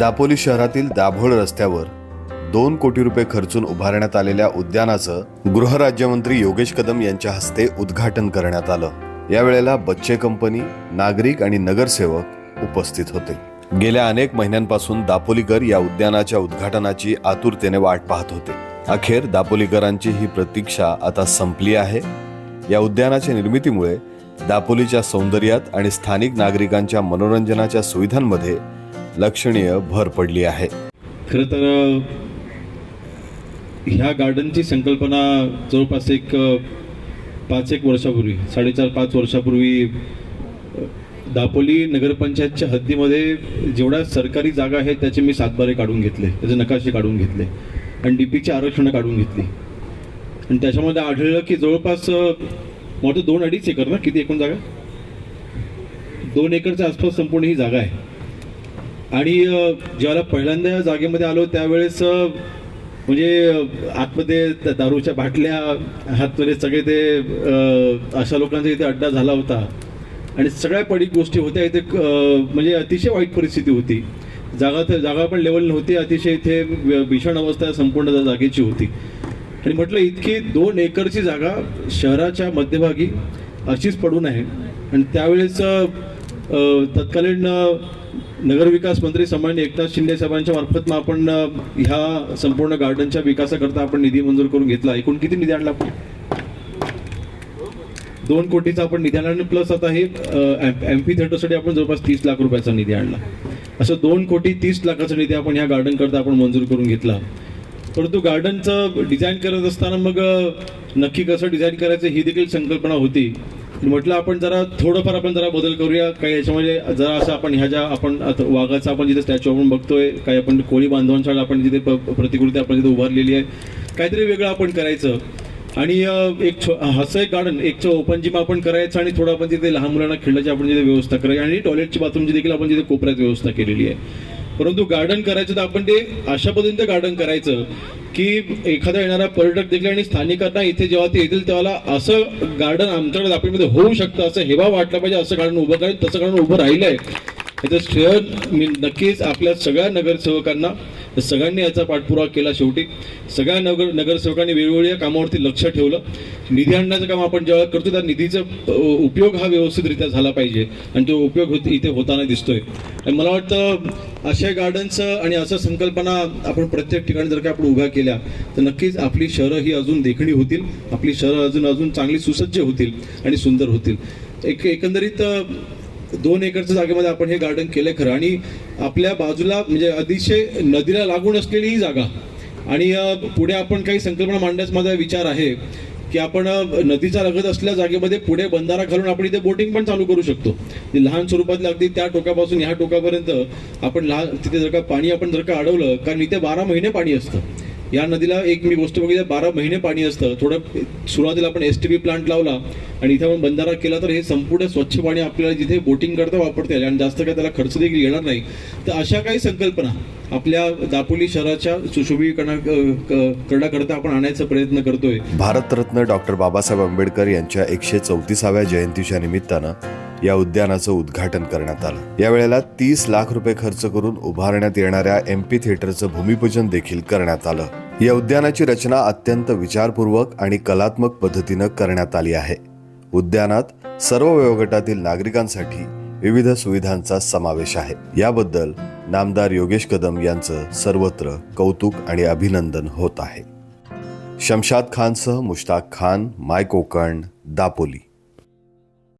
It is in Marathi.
दापोली शहरातील दाभोळ रस्त्यावर दोन कोटी रुपये खर्चून उभारण्यात आलेल्या उद्यानाचं गृहराज्यमंत्री योगेश कदम यांच्या हस्ते उद्घाटन करण्यात आलं. यावेळेला बच्चे कंपनी नागरिक आणि नगरसेवक उपस्थित होते. गेल्या अनेक महिन्यांपासून दापोलीकर या उद्यानाच्या उद्घाटनाची आतुरतेने वाट पाहत होते. अखेर दापोलीकरांची ही प्रतीक्षा आता संपली आहे. या उद्यानाच्या निर्मितीमुळे दापोलीच्या सौंदर्यात आणि स्थानिक नागरिकांच्या मनोरंजनाच्या सुविधांमध्ये लक्षणीय भर पडली आहे. खरं तर ह्या गार्डनची संकल्पना जवळपास एक पाच एक वर्षापूर्वी साडेचार पाच वर्षापूर्वी दापोली नगरपंचायतच्या हद्दीमध्ये जेवढ्या सरकारी जागा आहेत त्याचे मी सातबारे काढून घेतले त्याचे नकाशे काढून घेतले आणि डी पीची आरक्षणं काढून घेतली. आणि त्याच्यामध्ये आढळलं की जवळपास मोठं दोन अडीच एकर ना किती एकूण जागा? दोन एकरच्या आसपास संपूर्ण ही जागा आहे. आणि ज्यावेळेला पहिल्यांदा या जागेमध्ये आलो त्यावेळेस म्हणजे आतमध्ये त्या दारूच्या बाटल्या हातमध्ये सगळे ते अशा लोकांचा इथे अड्डा झाला होता. आणि सगळ्या पडीक गोष्टी होत्या इथे म्हणजे अतिशय वाईट परिस्थिती होती. जागा तर जागा पण लेवल नव्हती अतिशय इथे भीषण अवस्था संपूर्ण जागेची होती. आणि म्हटलं इतकी दोन एकरची जागा शहराच्या मध्यभागी अशीच पडून आहे. आणि त्यावेळेस तत्कालीन नगरविकास मंत्री सन्माननीय एकनाथ शिंदे साहेबांच्या मार्फत मग आपण ह्या संपूर्ण गार्डनच्या विकासाकरता आपण निधी मंजूर करून घेतला. एकूण किती निधी आणला आपण? दोन कोटीचा आपण निधी आणला आणि प्लस आता हे एमपी थिएटरसाठी आपण जवळपास तीस लाख रुपयाचा निधी आणला. असं दोन कोटी तीस लाखाचा निधी आपण ह्या गार्डन करता आपण मंजूर करून घेतला. परंतु गार्डनचं डिझाईन करत असताना मग नक्की कसं डिझाईन करायचं ही देखील संकल्पना होती. म्हटलं आपण जरा थोडंफार आपण जरा बदल करूया. काही याच्यामध्ये जरा असं आपण ह्या ज्या आपण आता वाघाचा आपण जिथे स्टॅच्यू आपण बघतोय काही आपण कोळी बांधवांच्या आपण जिथे प्रतिकृती आपण जिथे उभारलेली आहे काहीतरी वेगळं आपण करायचं. आणि एक छो- असं एक गार्डन एक ओपन जिम आपण करायचं आणि थोडं आपण तिथे लहान मुलांना खेळण्याची आपण तिथे व्यवस्था करायची आणि टॉयलेटची बाथरूमची देखील आपण तिथे कोपऱ्यात व्यवस्था केलेली आहे. परंतु गार्डन करायचं तर आपण ते अशा पद्धतीने गार्डन करायचं की एखादा येणारा पर्यटक देखील आणि स्थानिकांना इथे जेव्हा ते येतील तेव्हा असं गार्डन आमच्याकडे दापोलीमध्ये होऊ शकतं असं हेवा वाटलं पाहिजे असं गार्डन उभं करेल तसं गार्डन उभं राहिलंय. याचं श्रेय मी नक्कीच आपल्या सगळ्या नगरसेवकांना तर सगळ्यांनी याचा पाठपुरावा केला शेवटी. सगळ्या नगर नगरसेवकांनी वेगवेगळ्या या कामावरती लक्ष ठेवलं. निधी आणण्याचं काम आपण जेव्हा करतो त्या निधीचा उपयोग हा व्यवस्थितरित्या झाला पाहिजे आणि तो उपयोग होत इथे होताना दिसतोय. आणि मला वाटतं अशा गार्डन्स आणि असं संकल्पना आपण प्रत्येक ठिकाणी जर का आपण उभ्या केल्या तर नक्कीच आपली शहरं ही अजून देखणी होतील आपली शहरं अजून अजून चांगली सुसज्ज होतील आणि सुंदर होतील. एक एकंदरीत दोन एकरच्या जागेमध्ये आपण हे गार्डन केलं खरं. आणि आपल्या बाजूला म्हणजे अतिशय नदीला लागून असलेली ही जागा. आणि पुढे आपण काही संकल्पना मांडण्याचा माझा विचार आहे की आपण नदीचा लगत असलेल्या जागेमध्ये पुढे बंधारा घालून आपण इथे बोटिंग पण चालू करू शकतो. म्हणजे लहान स्वरूपातल्या अगदी त्या टोकापासून ह्या टोकापर्यंत आपण लहान तिथे जर का पाणी आपण जर का अडवलं कारण इथे बारा महिने पाणी असतं. या नदीला एक मी गोष्ट बघितली बारा महिने पाणी असतं. थोडं सुरुवातीला आपण एस टी बी प्लांट लावला आणि इथे आपण बंधारा केला तर हे संपूर्ण स्वच्छ पाणी आपल्याला जिथे बोटिंग करता वापरता येईल आणि जास्त काही त्याला खर्च देखील येणार नाही. तर अशा काही संकल्पना आपल्या दापोली शहराच्या सुशोभीकरणा करण्याकरता आपण आणायचा प्रयत्न करतोय. भारतरत्न डॉक्टर बाबासाहेब आंबेडकर यांच्या एकशे चौतीसाव्या जयंतीच्या निमित्तानं या उद्यानाचं उद्घाटन करण्यात आलं. यावेळेला तीस लाख रुपये खर्च करून उभारण्यात येणाऱ्या एमपी थिएटरचं भूमिपूजन देखील करण्यात आलं. या उद्यानाची रचना अत्यंत विचारपूर्वक आणि कलात्मक पद्धतीनं करण्यात आली आहे. उद्यानात सर्व वयोगटातील नागरिकांसाठी विविध सुविधांचा समावेश आहे. याबद्दल नामदार योगेश कदम यांचं सर्वत्र कौतुक आणि अभिनंदन होत आहे. शमशाद खानसह मुश्ताक खान माय कोकण दापोली.